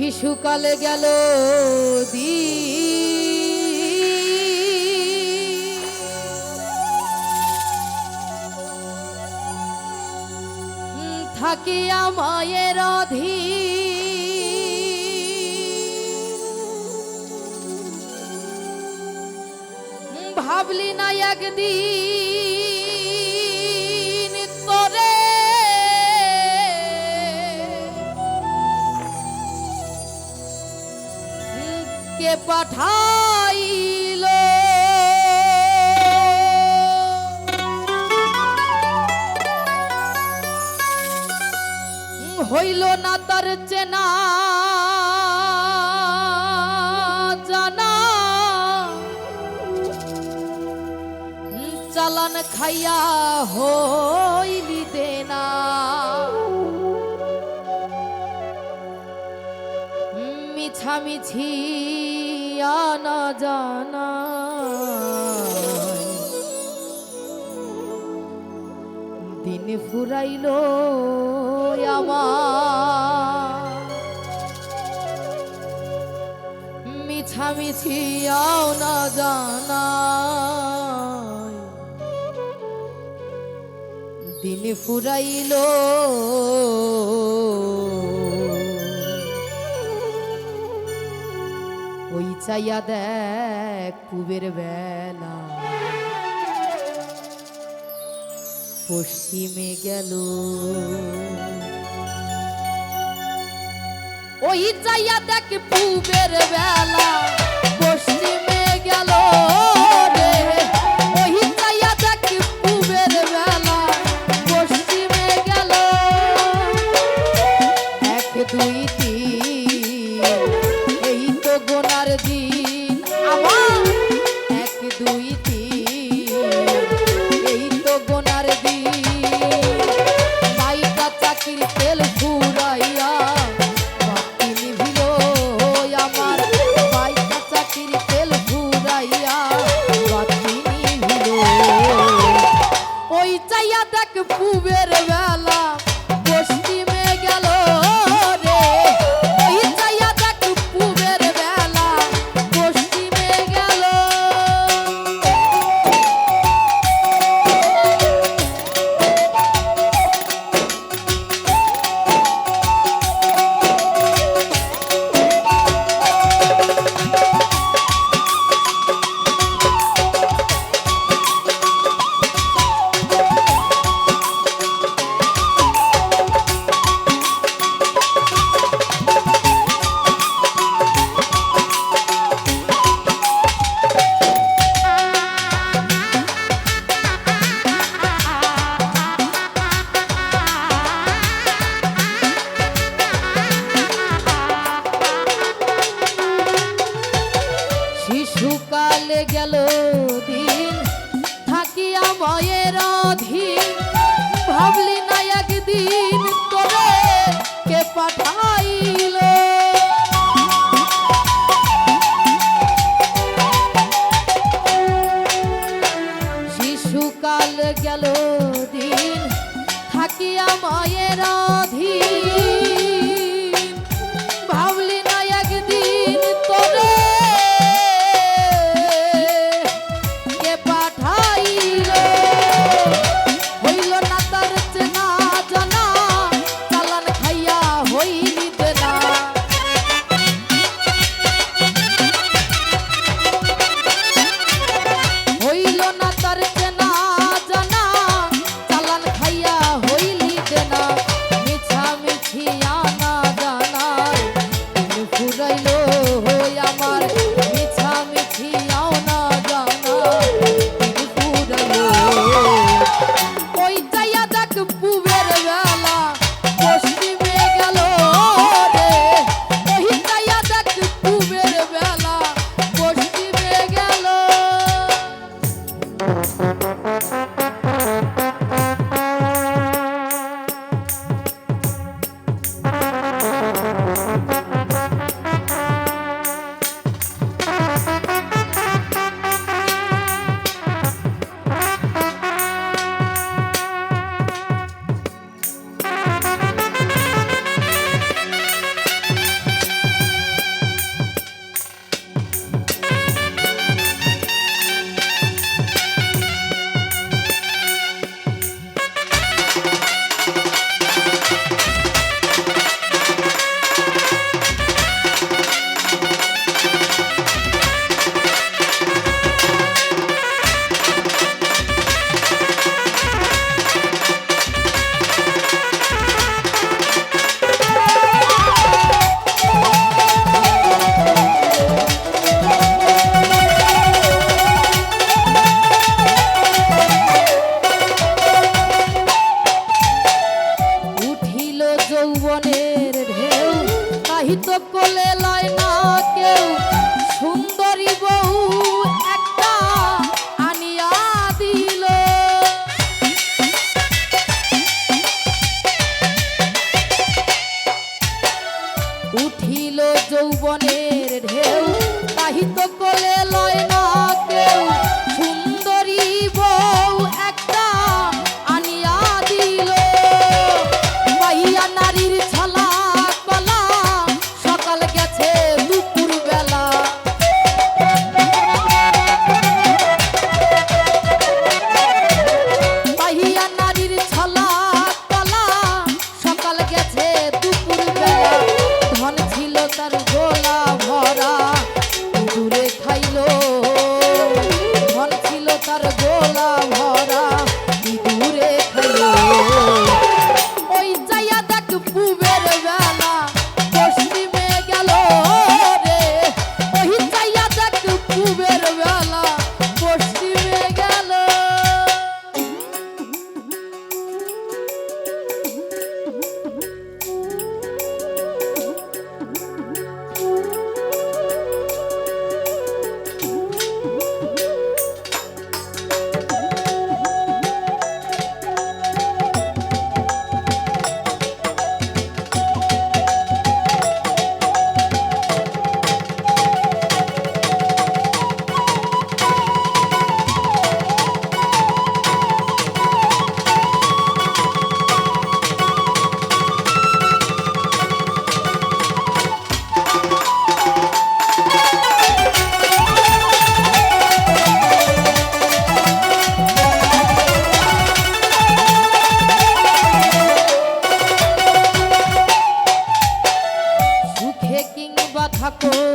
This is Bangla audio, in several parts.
শিশুকালে গেল দি। থাকিয়া মায়ের অধি ভাবলি না একদিন কে পাঠাইল। হইল না তার চেনা চালান খাইয়া হইলি দেনা। মিছামিছি নয়ন জন। দিন ফুরাইল আমার মিছামিছি না জানা দিন ফুরাইল চাইয়া দেখ পুবের বেলা। পশ্চিমে গেল। ওই চাইয়া দেখ পুবের বেলা।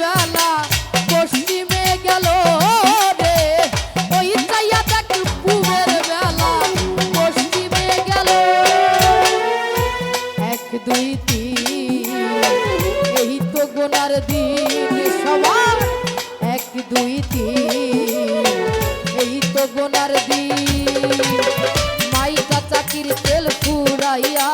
বেলা পশ্চিমে গেল রে। ওই চাইয়া দেখ পূবের বেলা পশ্চিমে গেল। এক, দুই, তিন, এই তো গোনার দিন সবার। এক, দুই, তিন, এই তো গোনার দিন। মাইটা চাকির তেল ফুরাইয়া